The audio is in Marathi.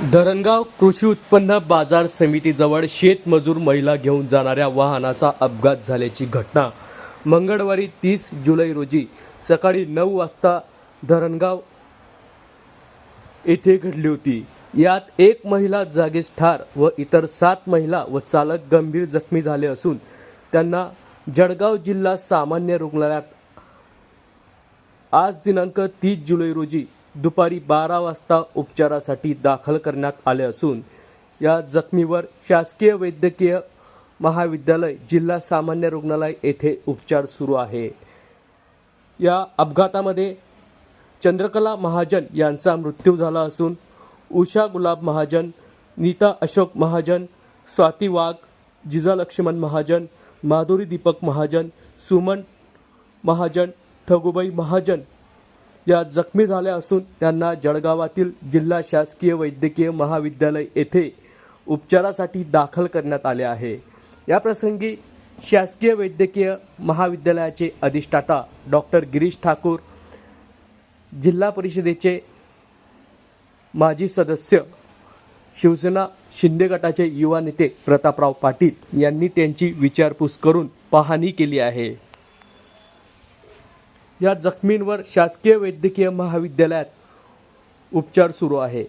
धरणगाव कृषी उत्पन्न बाजार समितीजवळ शेतमजूर महिला घेऊन जाणाऱ्या वाहनाचा अपघात झाल्याची घटना. मंगळवारी तीस जुलै रोजी सकाळी नऊ वाजता धरणगाव येथे घडली होती. यात एक महिला जागीच ठार व इतर सात महिला व चालक गंभीर जखमी झाले असून त्यांना जळगाव जिल्हा सामान्य रुग्णालयात आज दिनांक तीस जुलै रोजी दुपारी बारा वाजता उपचारासाठी दाखल करण्यात आले असून या जखमीवर शासकीय वैद्यकीय महाविद्यालय जिल्हा सामान्य रुग्णालय येथे उपचार सुरू आहे. या अपघातामध्ये चंद्रकला महाजन यांचा मृत्यू झाला असून उषा गुलाब महाजन नीता अशोक महाजन स्वाती वाघ जिजा लक्ष्मण महाजन माधुरी दीपक महाजन सुमन महाजन ठगुबाई महाजन या जखमी झाल्या असून त्यांना जळगावातील जिल्हा शासकीय वैद्यकीय महाविद्यालय येथे उपचारासाठी दाखल करण्यात आले आहे. याप्रसंगी शासकीय वैद्यकीय महाविद्यालयाचे अधिष्ठाता डॉक्टर गिरीश ठाकूर जिल्हा परिषदेचे माजी सदस्य शिवसेना शिंदे गटाचे युवा नेते प्रतापराव पाटील यांनी त्यांची विचारपूस करून पाहणी केली आहे. या जखमींवर शासकीय वैद्यकीय महाविद्यालयात उपचार सुरू आहे.